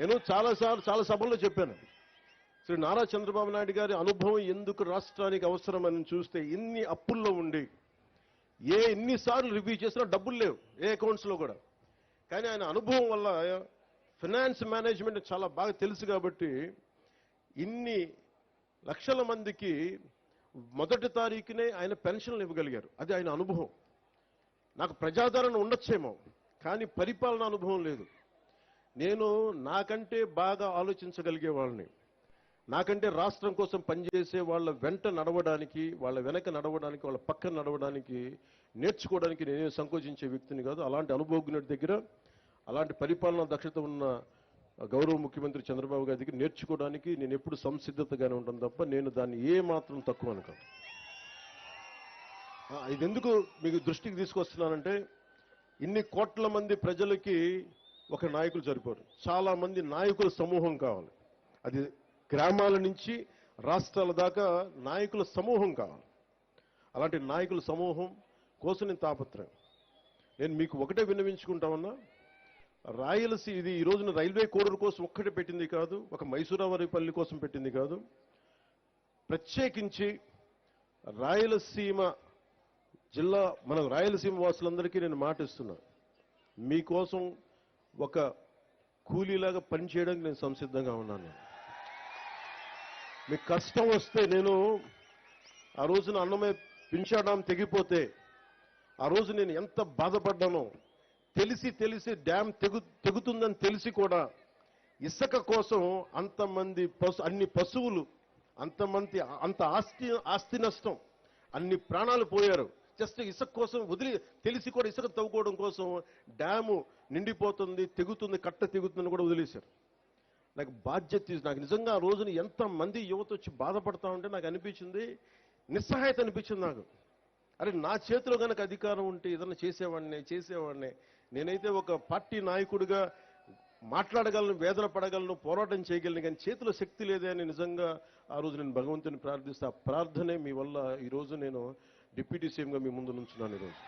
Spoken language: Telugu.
నేను చాలాసార్లు చాలా సభల్లో చెప్పాను. శ్రీ నారా చంద్రబాబు నాయుడు గారి అనుభవం ఎందుకు రాష్ట్రానికి అవసరమని చూస్తే ఇన్ని అప్పుల్లో ఉండి ఏ ఎన్నిసార్లు రివ్యూ చేసినా డబ్బులు లేవు ఏ అకౌంట్స్లో కూడా. కానీ ఆయన అనుభవం వల్ల ఫినాన్స్ మేనేజ్మెంట్ చాలా బాగా తెలుసు కాబట్టి ఇన్ని లక్షల మందికి మొదటి తారీఖునే ఆయన పెన్షన్లు ఇవ్వగలిగారు. అది ఆయన అనుభవం. నాకు ప్రజాదరణ ఉండొచ్చేమో కానీ పరిపాలన అనుభవం లేదు. నేను నాకంటే బాగా ఆలోచించగలిగే వాళ్ళని నాకంటే రాష్ట్రం కోసం పనిచేసే వాళ్ళ వెంట నడవడానికి వాళ్ళ వెనక నడవడానికి వాళ్ళ పక్కన నడవడానికి నేర్చుకోవడానికి నేనే సంకోచించే వ్యక్తిని కాదు. అలాంటి అనుభవజ్ఞుడి దగ్గర అలాంటి పరిపాలన దక్షత ఉన్న గౌరవ ముఖ్యమంత్రి చంద్రబాబు గారి దగ్గర నేర్చుకోవడానికి నేను ఎప్పుడు సంసిద్ధతగానే ఉంటాను తప్ప నేను దాన్ని ఏ మాత్రం తక్కువ అనుకోను ఇది ఎందుకు మీకు దృష్టికి తీసుకొస్తున్నానంటే ఇన్ని కోట్ల మంది ప్రజలకి ఒక నాయకులు సరిపోరు చాలా మంది నాయకుల సమూహం కావాలి. అది గ్రామాల నుంచి రాష్ట్రాల దాకా నాయకుల సమూహం కావాలి. అలాంటి నాయకుల సమూహం కోసం నేను తాపత్రయం. నేను మీకు ఒకటే విన్నవించుకుంటామన్నా రాయలసీ ఇది ఈ రోజున రైల్వే కోడూరు కోసం ఒక్కటే పెట్టింది కాదు ఒక మైసూరావరిపల్లి కోసం పెట్టింది కాదు. ప్రత్యేకించి రాయలసీమ జిల్లా మన రాయలసీమ వాసులందరికీ నేను మాటిస్తున్నా మీకోసం ఒక కూలీలాగా పనిచేయడానికి నేను సంసిద్ధంగా ఉన్నాను మీకు కష్టం వస్తే నేను ఆ రోజున అన్నమే పింఛాడాం తెగిపోతే ఆ రోజు నేను ఎంత బాధపడ్డానో తెలిసి తెలిసి డ్యామ్ తెగు తెగుతుందని తెలిసి కూడా ఇసుక కోసం అంతమంది పశు అన్ని పశువులు అంతమంది అంత ఆస్తి ఆస్తి నష్టం అన్ని ప్రాణాలు పోయారు. జస్ట్ ఇసుక కోసం వదిలి తెలిసి కూడా ఇసుక తవ్వుకోవడం కోసం డ్యాము నిండిపోతుంది తెగుతుంది కట్ట తెగుతుందని కూడా వదిలేశారు. నాకు బాధ్యత తీసి నాకు నిజంగా ఆ రోజున ఎంత మంది యువత వచ్చి బాధపడతా ఉంటే నాకు అనిపించింది నిస్సహాయత అనిపించింది నాకు. అరే నా చేతిలో కనుక అధికారం ఉంటే ఏదైనా చేసేవాడిని చేసేవాడిని. నేనైతే ఒక పార్టీ నాయకుడిగా మాట్లాడగలను వేదన పడగలను పోరాటం చేయగలను కానీ చేతిలో శక్తి లేదే అని నిజంగా ఆ రోజు నేను భగవంతుని ప్రార్థిస్తా. ఆ ప్రార్థనే మీ వల్ల ఈ రోజు నేను డిప్యూటీ సీఎంగా మీ ముందు నుంచున్నాను ఈరోజు.